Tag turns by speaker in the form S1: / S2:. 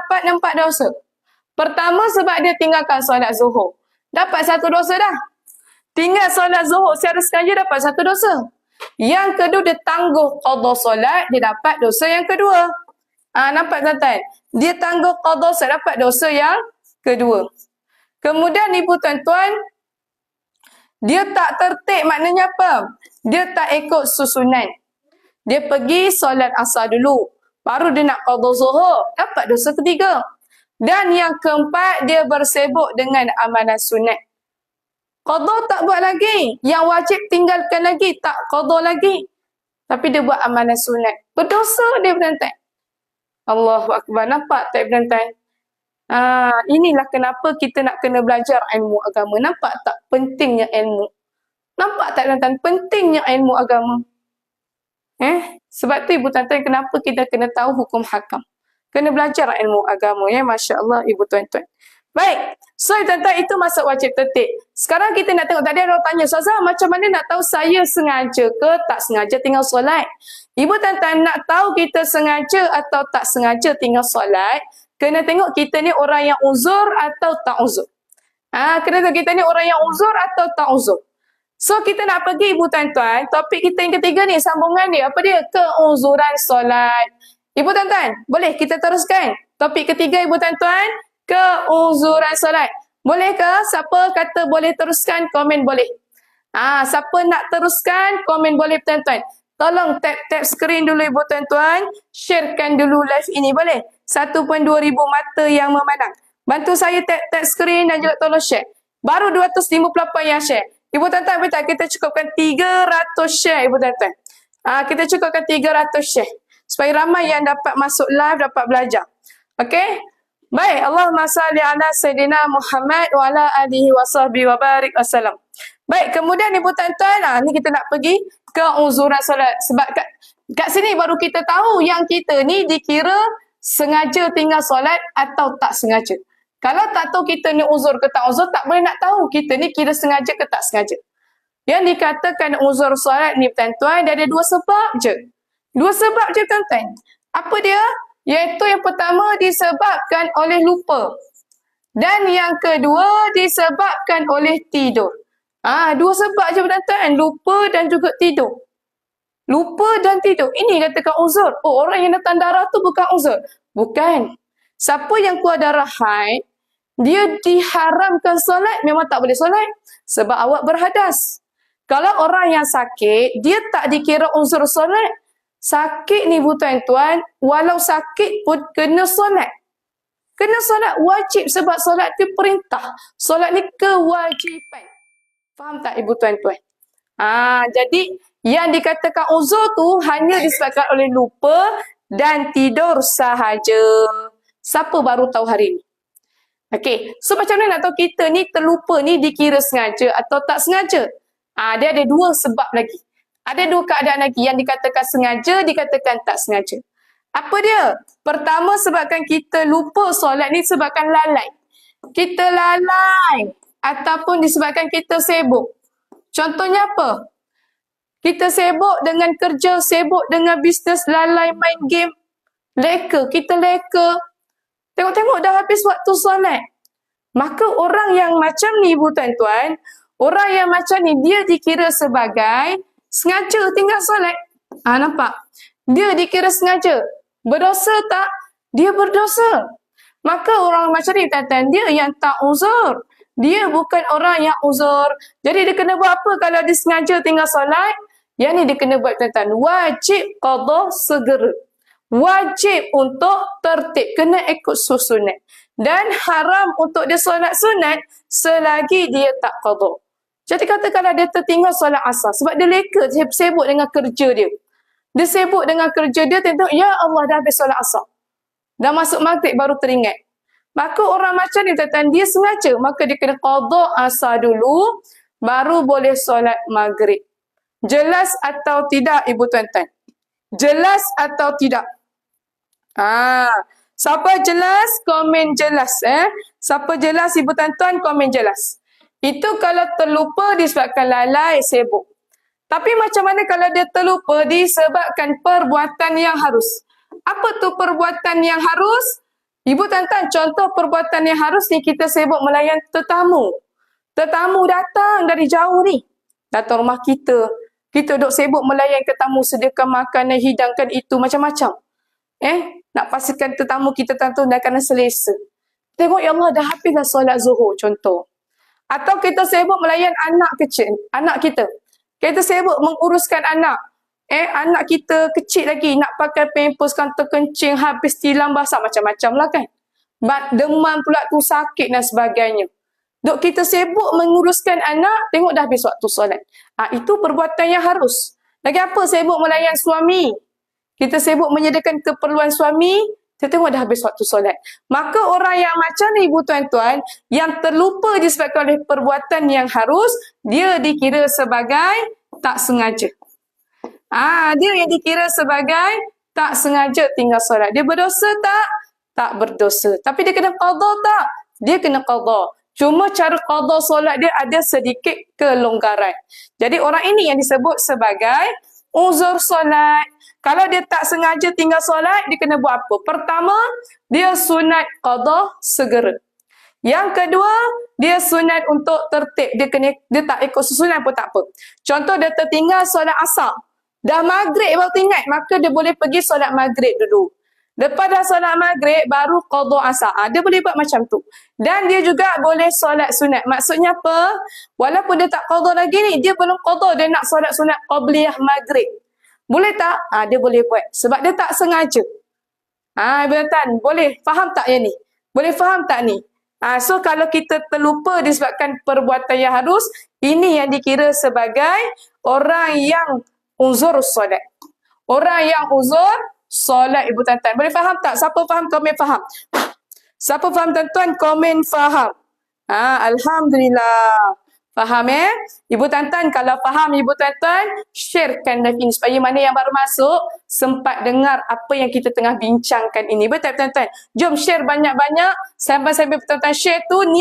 S1: dapat empat dosa. Pertama sebab dia tinggalkan solat zuhur. Dapat satu dosa dah. Tinggal solat zuhur secara sengaja dapat satu dosa. Yang kedua dia tangguh qadha solat, dia dapat dosa yang kedua. Ah ha, nampak tuan-tuan? Dia tangguh qadha solat dapat dosa yang kedua. Kemudian ibu tuan-tuan, dia tak tertib maknanya apa? Dia tak ikut susunan. Dia pergi solat asar dulu. Baru dia nak qadha zuhur, dapat dosa ketiga. Dan yang keempat, dia bersibuk dengan amalan sunat. Qadha tak buat lagi. Yang wajib tinggalkan lagi, tak qadha lagi. Tapi dia buat amalan sunat. Berdosa dia bernantai. Allahu Akbar. Nampak tak bernantai? Ah, inilah kenapa kita nak kena belajar ilmu agama. Nampak tak pentingnya ilmu? Nampak tak tuan-tuan pentingnya ilmu agama? Eh, sebab tu ibu tuan-tuan kenapa kita kena tahu hukum hakam? Kena belajar ilmu agama ya, masya-Allah ibu tuan-tuan. Baik. So tuan-tuan itu masuk wajib tertib. Sekarang kita nak tengok tadi orang tanya, "Ustazah, macam mana nak tahu saya sengaja ke tak sengaja tinggal solat?" Ibu tuan-tuan nak tahu kita sengaja atau tak sengaja tinggal solat, kena tengok kita ni orang yang uzur atau tak uzur. Ah, ha, kena tengok kita ni orang yang uzur atau tak uzur. So kita nak pergi ibu tuan-tuan, topik kita yang ketiga ni sambungan dia apa dia? Keuzuran solat. Ibu tuan-tuan, boleh kita teruskan? Topik ketiga ibu tuan-tuan, keuzuran solat. Boleh ke? Siapa kata boleh teruskan? Komen boleh. Ah, siapa nak teruskan? Komen boleh tuan-tuan. Tolong tap-tap skrin dulu ibu tuan-tuan. Sharekan dulu live ini boleh? 1.2 ribu mata yang memandang. Bantu saya tap-tap skrin dan juga tolong share. Baru 258 yang share. Ibu tuan-tuan, betul kita cukupkan 300 share ibu tuan-tuan. Ah, kita cukupkan 300 share supaya ramai yang dapat masuk live dapat belajar. Okey? Baik, Allahumma salli ala sayidina Muhammad wa ala alihi wa sahbihi wa barik wasallam. Baik, kemudian ibu tuan-tuan, ah, ni kita nak pergi ke uzuran solat. Sebab kat, kat sini baru kita tahu yang kita ni dikira sengaja tinggal solat atau tak sengaja. Kalau tak tahu kita ni uzur ke tak uzur, tak boleh nak tahu kita ni kira sengaja ke tak sengaja. Yang dikatakan uzur solat ni tuan-tuan, dia ada dua sebab je. Dua sebab je tuan-tuan. Apa dia? Iaitu yang pertama disebabkan oleh lupa. Dan yang kedua disebabkan oleh tidur. Ah, ha, dua sebab je tuan-tuan. Lupa dan juga tidur. Lupa dan tidur. Ini katakan uzur. Oh, orang yang datang darah tu bukan uzur. Bukan. Siapa yang keluar darah haid, dia diharamkan solat, memang tak boleh solat. Sebab awak berhadas. Kalau orang yang sakit, dia tak dikira uzur solat. Sakit ni tuan-tuan, walau sakit pun kena solat. Kena solat wajib sebab solat tu perintah. Solat ni kewajipan. Faham tak ibu tuan-tuan? Ha, jadi yang dikatakan uzur tu hanya disebabkan oleh lupa dan tidur sahaja. Siapa baru tahu hari ni? Okey, so macam mana nak tahu kita ni terlupa ni dikira sengaja atau tak sengaja? Ha, dia ada dua sebab lagi. Ada dua keadaan lagi yang dikatakan sengaja, dikatakan tak sengaja. Apa dia? Pertama sebabkan kita lupa solat ni sebabkan lalai. Kita lalai ataupun disebabkan kita sibuk. Contohnya apa? Kita sibuk dengan kerja, sibuk dengan bisnes, lalai main game. Leka, kita leka. Tengok-tengok dah habis waktu solat. Maka orang yang macam ni ibu tuan-tuan, orang yang macam ni dia dikira sebagai sengaja tinggal solat. Ah nampak? Dia dikira sengaja. Berdosa tak? Dia berdosa. Maka orang macam ni tuan dia yang tak uzur. Dia bukan orang yang uzur. Jadi dia kena buat apa kalau dia sengaja tinggal solat? Yang ni dia kena buat tuan Wajib qadha segera. Wajib untuk tertib. Kena ikut susunan. Dan haram untuk dia solat sunat selagi dia tak qadha. Jadi katakanlah dia tertinggal solat asar sebab dia leka sibuk dengan kerja dia. Dia sibuk dengan kerja dia tentu ya Allah dah habis solat asar. Dah masuk maghrib baru teringat. Maka orang macam ni tuan dia sengaja maka dia kena qada asar dulu baru boleh solat maghrib. Jelas atau tidak ibu tuan-tuan? Jelas atau tidak? Ah, siapa jelas komen jelas eh. Siapa jelas ibu tuan-tuan komen jelas. Itu kalau terlupa disebabkan lalai sibuk. Tapi macam mana kalau dia terlupa disebabkan perbuatan yang harus? Apa tu perbuatan yang harus? Ibu tuan-tuan, contoh perbuatan yang harus ni kita sibuk melayan tetamu. Tetamu datang dari jauh ni. Datang rumah kita. Kita duduk sibuk melayan tetamu, sediakan makanan, hidangkan itu, macam-macam. Eh, nak pastikan tetamu kita tentu dah kena selesa. Tengok ya Allah dah habis dah solat zuhur contoh. Atau kita sibuk melayan anak kecil, anak kita. Kita sibuk menguruskan anak. Eh, anak kita kecil lagi nak pakai pampers kan terkencing habis tilam basah macam-macam lah kan. But demam pula tu sakit dan sebagainya. Duk kita sibuk menguruskan anak, tengok dah habis waktu solat. Ah itu perbuatan yang harus. Lagi apa sibuk melayan suami? Kita sibuk menyediakan keperluan suami, kita tengok dah habis waktu solat. Maka orang yang macam ni ibu tuan-tuan, yang terlupa disebabkan oleh perbuatan yang harus, dia dikira sebagai tak sengaja. Ah, dia yang dikira sebagai tak sengaja tinggal solat. Dia berdosa tak? Tak berdosa. Tapi dia kena qada tak? Dia kena qada. Cuma cara qada solat dia ada sedikit kelonggaran. Jadi orang ini yang disebut sebagai uzur solat. Kalau dia tak sengaja tinggal solat, dia kena buat apa? Pertama, dia sunat qada segera. Yang kedua, dia sunat untuk tertib. Dia kena dia tak ikut susunan pun tak apa. Contoh dia tertinggal solat asar. Dah maghrib baru ingat, maka dia boleh pergi solat maghrib dulu. Lepas dah solat maghrib, baru qadha asar. Ha, dia boleh buat macam tu. Dan dia juga boleh solat sunat. Maksudnya apa? Walaupun dia tak qadha lagi ni, dia belum qadha. Dia nak solat sunat qabliyah maghrib. Boleh tak? Ha, dia boleh buat. Sebab dia tak sengaja. Ha, Ibu Tan, boleh faham tak yang ni? Boleh faham tak ni? Ha, so kalau kita terlupa disebabkan perbuatan yang harus, ini yang dikira sebagai orang yang uzur solat. Orang yang uzur solat ibu tuan-tuan. Boleh faham tak? Siapa faham komen faham? Siapa faham tuan-tuan komen faham? Ha, Alhamdulillah. Faham eh? Ibu tuan-tuan kalau faham ibu tuan-tuan, sharekan live ini supaya mana yang baru masuk sempat dengar apa yang kita tengah bincangkan ini. Betul tuan-tuan? Jom share banyak-banyak sampai-sampai tuan-tuan share tu